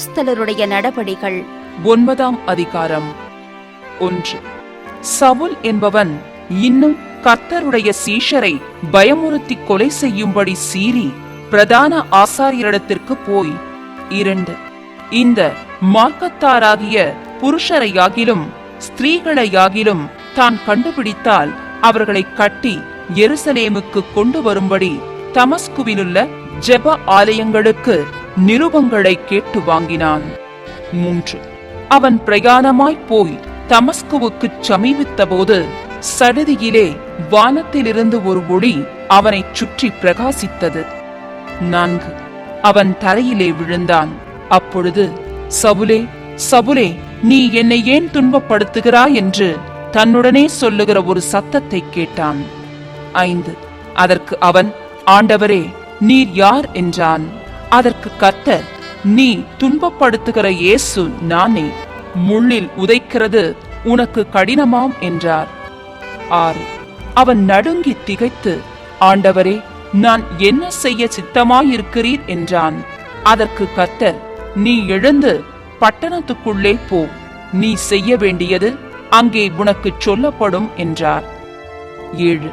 அப்போஸ்தலருடைய நடபடிகள். ஒன்பதாம் அதிகாரம் ஒன்று. சவுல் என்பவன் இன்னும் கர்த்தருடைய சீஷரை பயமுறுத்தி கொலை செய்யும்படி சீறி பிரதான ஆசாரியரிடத்திற்கு போய் இரண்டு. இந்த மார்க்கத்தாராகிய புருஷரையாகிலும் ஸ்திரீகளையாகிலும் தான் கண்டுபிடித்தால் அவர்களை கட்டி எருசலேமுக்கு கொண்டு வரும்படி தமஸ்குவிலுள்ள ஜெப ஆலயங்களுக்கு நிருபங்களை கேட்டு வாங்கினான். மூன்று. அவன் பிரயாணமாய் போய் தமஸ்குவுக்குச் சமீபித்தபோது சடுதியிலே வானத்திலிருந்து ஒரு ஒளி அவனைச் சுற்றி பிரகாசித்தது. நான்கு. அவன் தரையிலே விழுந்தான். அப்பொழுது சவுலே சவுலே நீ என்னை ஏன் துன்பப்படுத்துகிறாய்? என்று தன்னுடனே சொல்லுகிற ஒரு சத்தத்தை கேட்டான். ஐந்து. அதற்கு அவன் ஆண்டவரே நீர் யார்? என்றான். அதற்கு கர்த்தர் நீ துன்பப்படுத்துகிற இயேசு நானே முள்ளில் உதைக்கிறது உனக்கு கடினமாம் என்றார். ஆறு. அவன் நடுங்கி திகைத்து ஆண்டவரே நான் என்ன செய்ய சித்தமாயிருக்கிறீர்? என்றான். அதற்கு கர்த்தர் நீ எழுந்து பட்டணத்துக்குள்ளே போ. நீ செய்ய வேண்டியது அங்கே உனக்கு சொல்லப்படும் என்றார். ஏழு.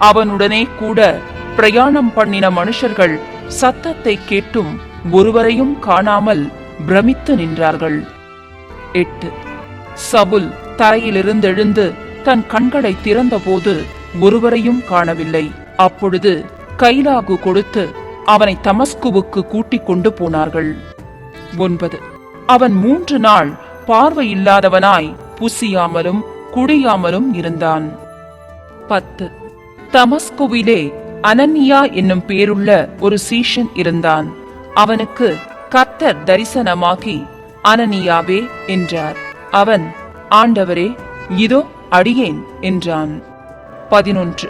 அவனுடனே கூட பிரயாணம் பண்ணின மனுஷர்கள் சத்தத்தை கேட்டும் ஒருவரையும் காணாமல் பிரமித்து நின்றார்கள். எட்டு. சவுல் தரையிலிருந்தெழுந்து தன் கண்களை திறந்தபோது ஒருவரையும் காணவில்லை. அப்பொழுது கைலாகு கொடுத்து அவனை தமஸ்குவுக்கு கூட்டிக் கொண்டு போனார்கள். ஒன்பது. அவன் மூன்று நாள் பார்வையில்லாதவனாய் புசியாமலும் குடியாமலும் இருந்தான். பத்து. தமஸ்குவிலே அனன்யா என்னும் பேருள்ள ஒரு சீஷன் இருந்தான். அவனுக்கு கர்த்தர் தரிசனமாகி அனனியாவே என்றார். அவன் ஆண்டவரே இதோ அடியேன் என்றான். பதினொன்று.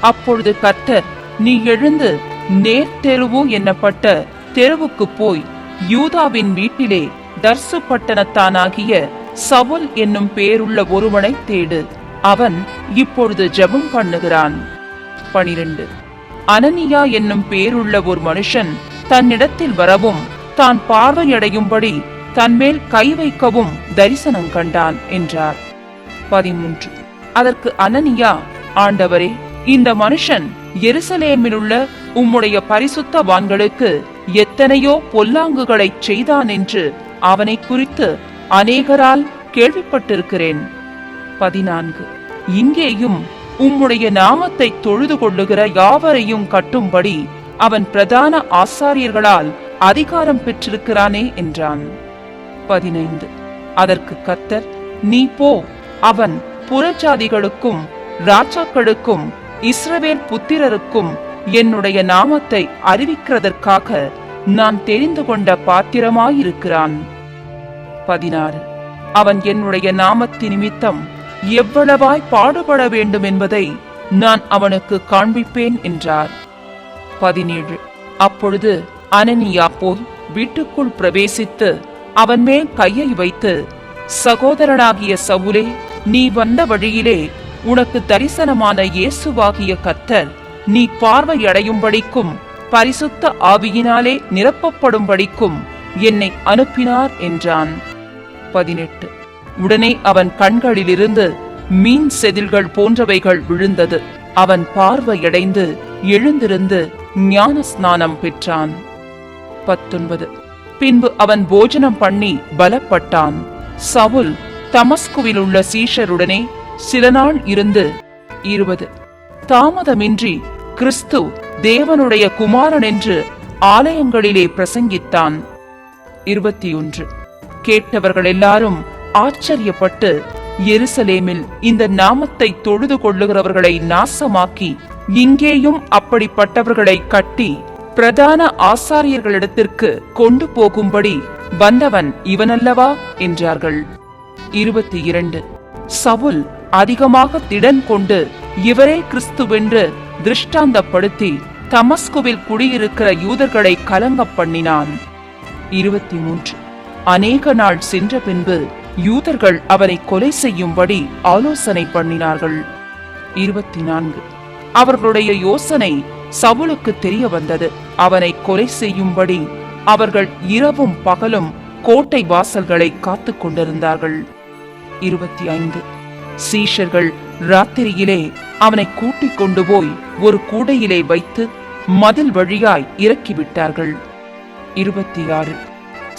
அப்பொழுது கர்த்தர் நீ எழுந்து நேர்தெருவு என்னப்பட்ட தெருவுக்கு போய் யூதாவின் வீட்டிலே தர்சு பட்டணத்தானாகிய சவுல் என்னும் பேருள்ள ஒருவனை தேடு. அவன் இப்பொழுது ஜெபம் பண்ணுகிறான். பனிரெண்டு. அனனியா என்னும் பேருள்ள ஒரு மனுஷன் தன்னிடத்தில் வரவும் தான் பார்வையடையும்படி தன்மேல் கை வைக்கவும் தரிசனம் கண்டான் என்றார். பதிமூன்று. அதற்கு அனனியா ஆண்டவரே இந்த மனுஷன் எருசலேமில் உள்ள உம்முடைய பரிசுத்த வான்களுக்கு எத்தனையோ பொல்லாங்குகளைச் செய்தான் என்று அவனை குறித்து அநேகரால் கேள்விப்பட்டிருக்கிறேன். பதினான்கு. இங்கேயும் உம்முடைய நாமத்தை தொழுது கொள்ளுகிற யாவரையும் கட்டும்படி அவன் பிரதான ஆசாரியர்களால் அதிகாரம் பெற்றிருக்கிறானே என்றான். பதினைந்து. அதற்கு கத்தர் நீ போ அவன் புறஜாதிகளுக்கும் ராஜாக்களுக்கும் இஸ்ரவேல் புத்திரருக்கும் என்னுடைய நாமத்தை அறிவிக்கிறதற்காக நான் தெரிந்து கொண்ட பாத்திரமாயிருக்கிறான். பதினாறு. அவன் என்னுடைய நாமத்தி நிமித்தம் எவ்வளவாய் பாடுபட வேண்டும் என்பதை நான் அவனுக்கு காண்பிப்பேன் என்றார். பதினேழு. அப்பொழுது அனனியா போய் வீட்டுக்குள் பிரவேசித்து அவன் மேல் கையை வைத்து சகோதரனாகிய சவுலே நீ வந்த வழியிலே உனக்கு தரிசனமான இயேசுவாகிய கத்தர் நீ பார்வையடையும்படிக்கும் பரிசுத்த ஆவியினாலே நிரப்பப்படும்படிக்கும் என்னை அனுப்பினார் என்றான். பதினெட்டு. உடனே அவன் கண்களிலிருந்து மீன் செதில்கள் போன்றவைகள் விழுந்தது. அவன் பார்வையடைந்து எழுந்திருந்து ஞான ஸ்நானம் பெற்றான். பத்தொன்பது. பின்பு அவன் போஜனம் பண்ணி பலப்பட்டான். சவுல் தமஸ்குவில் உள்ள சீஷருடனே சில நாள் இருந்து இருபது. தாமதமின்றி கிறிஸ்து தேவனுடைய குமாரன் என்று ஆலயங்களிலே பிரசங்கித்தான். இருபத்தி ஒன்று. கேட்டவர்கள் எல்லாரும் ஆச்சரியப்பட்டு எருசலேமில் இந்த நாமத்தை தொழுது கொள்ளுகிறவர்களை நாசமாக்கி இங்கேயும் அப்படிப்பட்டவர்களை கட்டி பிரதான ஆசாரியர்களிடத்திற்கு கொண்டு போகும்படி வந்தவன் இவனல்லவா? என்றார்கள். இருபத்தி இரண்டு சவுல் அதிகமாக திடன் கொண்டு இவரே கிறிஸ்துவென்று திருஷ்டாந்தப்படுத்தி தமஸ்குவில் குடியிருக்கிற யூதர்களை கலங்க பண்ணினான். இருபத்தி மூன்று அநேக நாள் சென்ற பின்பு யூதர்கள் அவரை கொலை செய்யும்படி ஆலோசனை பண்ணினார்கள். இருபத்தி நான்கு அவர்களுடைய யோசனை சவுலுக்கு தெரிய வந்தது. அவனை கொலை செய்யும்படி அவர்கள் இரவும் பகலும் கோட்டை வாசல்களை காத்து கொண்டிருந்தார்கள். இருபத்தி ஐந்து சீஷர்கள் ராத்திரியிலே அவனை கூட்டிக் கொண்டு போய் ஒரு கூடையிலே வைத்து மதில் வழியாய் இறக்கிவிட்டார்கள். இருபத்தி ஆறு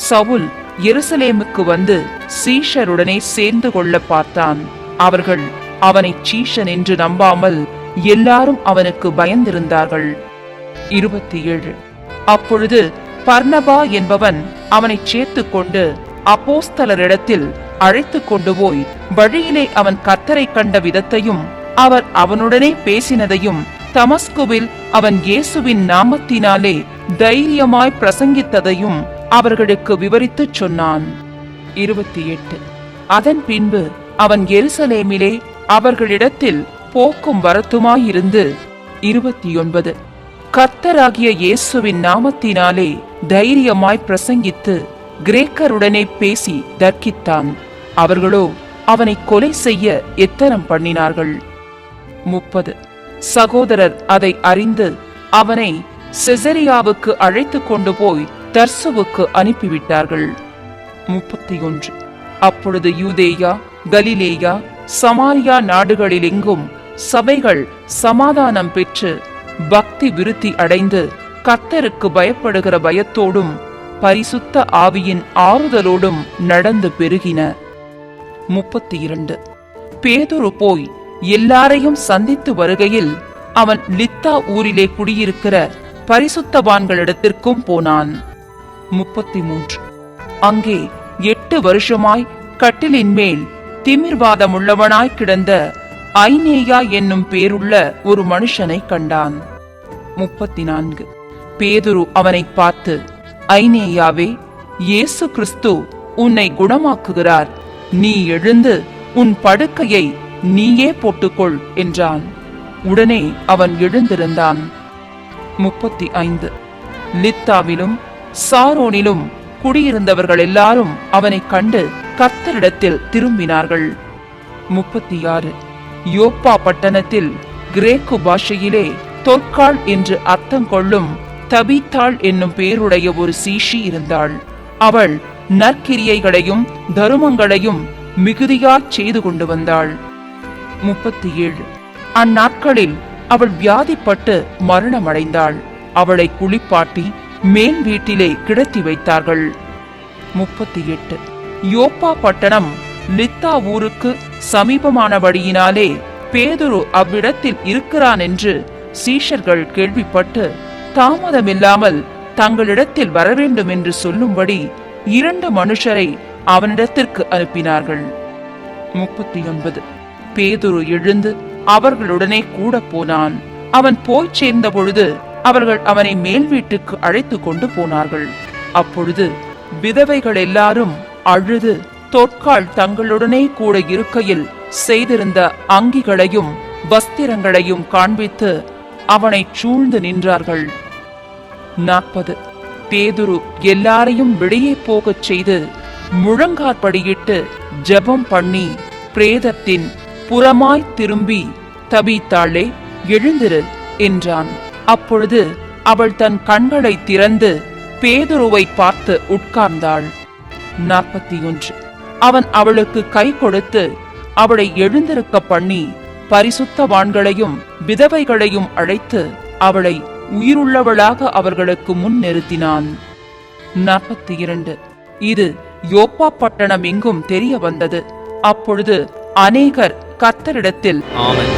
சவுல் எருசலேமுக்கு வந்து சீஷருடனே சேர்ந்து கொள்ள பார்த்தான். அவர்கள் அவனை சீஷன் என்று நம்பாமல் எல்லாரும் அவனுக்கு பயந்திருந்தார்கள். இருபத்தி ஏழு அப்பொழுது பர்ணபா என்பவன் அவனை சேர்த்து கொண்டு அப்போஸ்தலரிடத்தில் அழைத்து கொண்டு போய் வழியிலே அவன் கர்த்தரை கண்ட விதத்தையும் அவர் அவனுடனே பேசினதையும் தமஸ்குவில் அவன் இயேசுவின் நாமத்தினாலே தைரியமாய் பிரசங்கித்ததையும் அவர்களுக்கு விவரித்துச் சொன்னான். இருபத்தி எட்டு அதன் பின்பு அவன் எருசலேமிலே அவர்களிடத்தில் போக்கும் வரத்துமாயிருந்து இருபத்தி ஒன்பது கர்த்தராகிய இயேசுவின் நாமத்தினாலே தைரியமாய் பிரசங்கித்து கிரேக்கருடனே பேசி தர்க்கித்தான். அவர்களோ அவனை கொலை செய்ய எத்தனம் பண்ணினார்கள்? முப்பது. சகோதரர் அதை அறிந்து அவனை செசரியாவுக்கு அழைத்து கொண்டு போய் தர்சுவுக்கு அனுப்பிவிட்டார்கள். முப்பத்தி ஒன்று அப்பொழுது யூதேயா கலிலேயா சமாரியா நாடுகளிலெங்கும் சபைகள் சமாதானம் பெற்று பக்தி விருத்தி அடைந்து கத்தருக்கு பயப்படுகிற பயத்தோடும் பரிசுத்த ஆவியின் ஆறுதலோடும் நடந்து பெருகின. முப்பத்தி இரண்டு பேதுரு போய் எல்லாரையும் சந்தித்து வருகையில் அவன் லித்தா ஊரிலே குடியிருக்கிற பரிசுத்தவான்களிடத்திற்கும் போனான். முப்பத்தி மூன்று. அங்கே எட்டு வருஷமாய் கட்டிலின் மேல் திமிர்வாதமுள்ளவனாய் கிடந்த ஐநேயா என்னும் பேருள்ள ஒரு மனுஷனை கண்டான். முப்பத்தி நான்கு. பேதுரு அவனை பார்த்து ஐநேயாவே இயேசு கிறிஸ்து உன்னை குணமாக்குகிறார். நீ எழுந்து உன் படுக்கையை நீயே போட்டுக்கொள் என்றான். உடனே அவன் எழுந்திருந்தான். முப்பத்தி ஐந்து. லித்தாவிலும் சாரோனிலும் குடியிருந்தவர்கள் எல்லாரும் அவனை கண்டு கர்த்தரிடத்தில் திரும்பினார்கள். முப்பத்தி ஆறு யோப்பா பட்டணத்தில் கிரேக்கு பாஷையிலே தொற்காள் என்று அர்த்தம் கொள்ளும் தபித்தாள் என்னும் பேருடைய ஒரு சீஷி இருந்தாள். அவள் நற்கிரியைகளையும் தருமங்களையும் மிகுதியாச் செய்து கொண்டு வந்தாள். முப்பத்தி ஏழு அந்நாட்களில் அவள் வியாதிப்பட்டு மரணமடைந்தாள். அவளை குளிப்பாட்டி மேல் வீட்டிலே கிடத்தி வைத்தார்கள். முப்பத்தி எட்டு யோப்பா பட்டணம் லித்தா ஊருக்கு சமீபமானபடியினாலே பேதுரு அவ்விடத்தில் இருக்கிறான் என்று சீஷர்கள் கேள்விப்பட்டு தாமதமில்லாமல் தங்களிடத்தில் வரவேண்டும் என்று சொல்லும்படி இரண்டு மனுஷரை அவனிடத்திற்கு அனுப்பினார்கள். முப்பத்தி ஒன்பது பேதுரு எழுந்து அவர்களுடனே கூட போனான். அவன் போய்ச் சேர்ந்த பொழுது அவர்கள் அவனை மேல் வீட்டுக்கு அழைத்து கொண்டு போனார்கள். அப்பொழுது விதவைகள் எல்லாரும் அழுது தொற்கால் தங்களுடனே கூட இருக்கையில் செய்திருந்த அங்கிகளையும் வஸ்திரங்களையும் காண்பித்து அவனை சூழ்ந்து நின்றார்கள். நாற்பது. பேதுரு எல்லாரையும் வெளியே போகச் செய்து முழங்காற்படியிட்டு ஜெபம் பண்ணி பிரேதத்தின் புறமாய் திரும்பி தபித்தாளே எழுந்திரு என்றான். அப்பொழுது அவள் தன் கண்களை திறந்து பேதுருவை பார்த்து உட்கார்ந்தாள். நாற்பத்தி ஒன்று அவன் அவளுக்கு கை கொடுத்து அவளை எழுந்திருக்க பண்ணி பரிசுத்தவான்களையும் விதவைகளையும் அழைத்து அவளை உயிருள்ளவளாக அவர்களுக்கு முன் நிறுத்தினான். நாற்பத்தி இரண்டு இது யோப்பா பட்டணம் எங்கும் தெரிய வந்தது. அப்பொழுது அநேகர் கர்த்தரிடத்தில் ஆமன்.